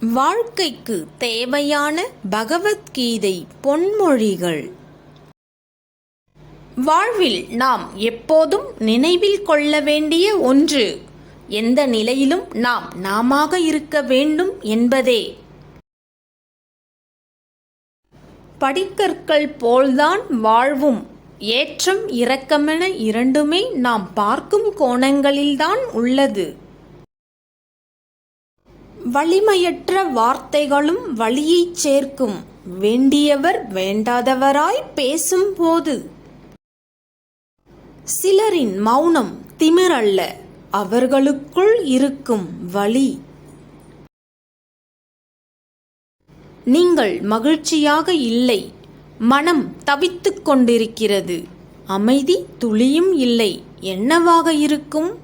வாழ்க்கைக்கு தேவையான பகவத்கீதை பொன்மொழிகள். வாழ்வில் நாம் எப்போதும் நினைவில் கொள்ள வேண்டிய ஒன்று எந்த நிலையிலும் நாம் நாமாக இருக்க வேண்டும் என்பதே. படிக்கற்கள் போல்தான் வாழ்வும் ஏற்றம் இரக்கமென இரண்டுமே நாம் பார்க்கும் கோணங்களில்தான் உள்ளது. வலிமையற்ற வார்த்தைகளும் வழியைச் சேர்க்கும். வேண்டியவர் வேண்டாதவராய் பேசும்போது சிலரின் மௌனம் திமிரல்ல. அவர்களுக்குள் இருக்கும் வழி. நீங்கள் மகிழ்ச்சியாக இல்லை. மனம் தவித்துக் கொண்டிருக்கிறது. அமைதி துளியும் இல்லை. என்னவாக இருக்கும்?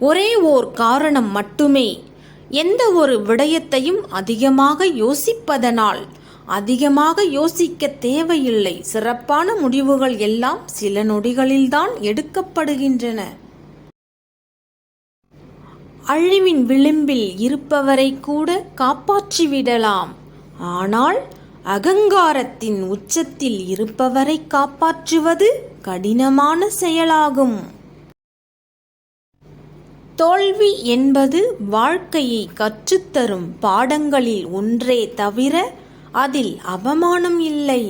ஒரே ஓர் காரணம் மட்டுமே. எந்த ஒரு விடயத்தையும் அதிகமாக யோசிப்பதனால் அதிகமாக யோசிக்க தேவையில்லை. சிறப்பான முடிவுகள் எல்லாம் சில நொடிகளில்தான் எடுக்கப்படுகின்றன. அழிவின் விளிம்பில் இருப்பவரை கூட காப்பாற்றிவிடலாம். ஆனால் அகங்காரத்தின் உச்சத்தில் இருப்பவரை காப்பாற்றுவது கடினமான செயலாகும். தோல்வி என்பது வாழ்க்கையை கற்றுத்தரும் பாடங்களில் ஒன்றே தவிர அதில் அவமானம் இல்லை.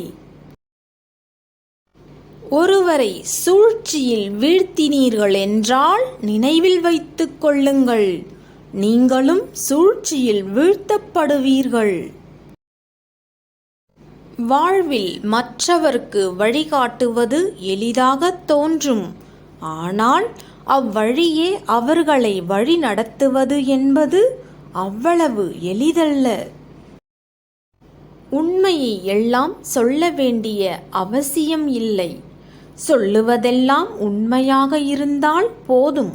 ஒருவரை சூழ்ச்சியில் வீழ்த்தினீர்கள் என்றால் நினைவில் வைத்துக் கொள்ளுங்கள். நீங்களும் சூழ்ச்சியில் வீழ்த்தப்படுவீர்கள். வாழ்வில் மற்றவர்க்கு வழிகாட்டுவது எளிதாக தோன்றும். ஆனால் அவ்வழியே அவர்களை வழி நடத்துவது என்பது அவ்வளவு எளிதல்ல. உண்மையை எல்லாம் சொல்ல வேண்டிய அவசியம் இல்லை. சொல்லுவதெல்லாம் உண்மையாக இருந்தால் போதும்.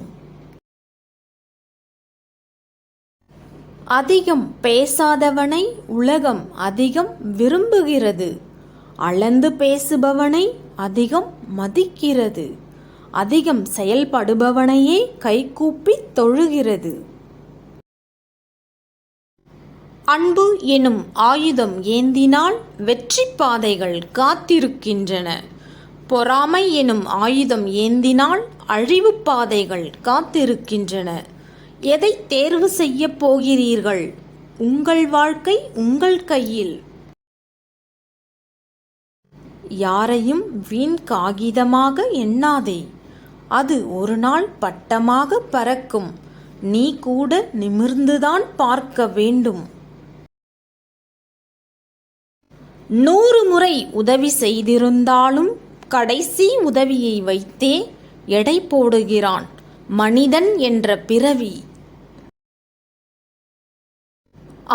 அதிகம் பேசாதவனை உலகம் அதிகம் விரும்புகிறது. அளந்து பேசுபவனை அதிகம் மதிக்கிறது. அதிகம் செயல்படுபவனையே கைகூப்பி தொழுகிறது. அன்பு எனும் ஆயுதம் ஏந்தினால் வெற்றி பாதைகள் காத்திருக்கின்றன. பொறாமை எனும் ஆயுதம் ஏந்தினால் அழிவு பாதைகள் காத்திருக்கின்றன. எதை தேர்வு செய்ய போகிறீர்கள்? உங்கள் வாழ்க்கை உங்கள் கையில். யாரையும் வீண் காகிதமாக எண்ணாதே. அது ஒரு நாள் பட்டமாக பறக்கும். நீ கூட நிமிர்ந்துதான் பார்க்க வேண்டும். நூறு முறை உதவி செய்திருந்தாலும் கடைசி உதவியை வைத்தே எடை போடுகிறான் மனிதன் என்ற பிறவி.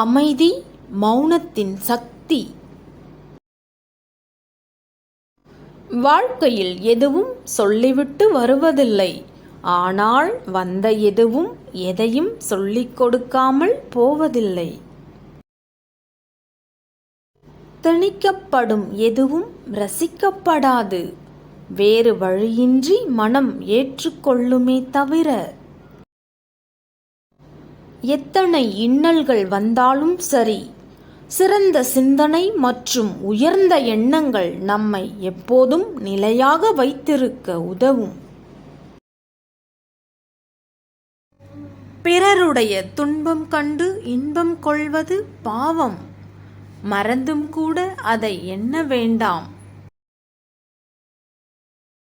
அமைதி மௌனத்தின் சக்தி. வாழ்க்கையில் எதுவும் சொல்லிவிட்டு வருவதில்லை. ஆனால் வந்த எதுவும் எதையும் சொல்லிக் கொடுக்காமல் போவதில்லை. திணிக்கப்படும் எதுவும் ரசிக்கப்படாது. வேறு வழியின்றி மனம் ஏற்றுக்கொள்ளுமே தவிர. எத்தனை இன்னல்கள் வந்தாலும் சரி சிறந்த சிந்தனை மற்றும் உயர்ந்த எண்ணங்கள் நம்மை எப்போதும் நிலையாக வைத்திருக்க உதவும். பிறருடைய துன்பம் கண்டு இன்பம் கொள்வது பாவம். மறந்தும் கூட அதை எண்ண வேண்டாம்.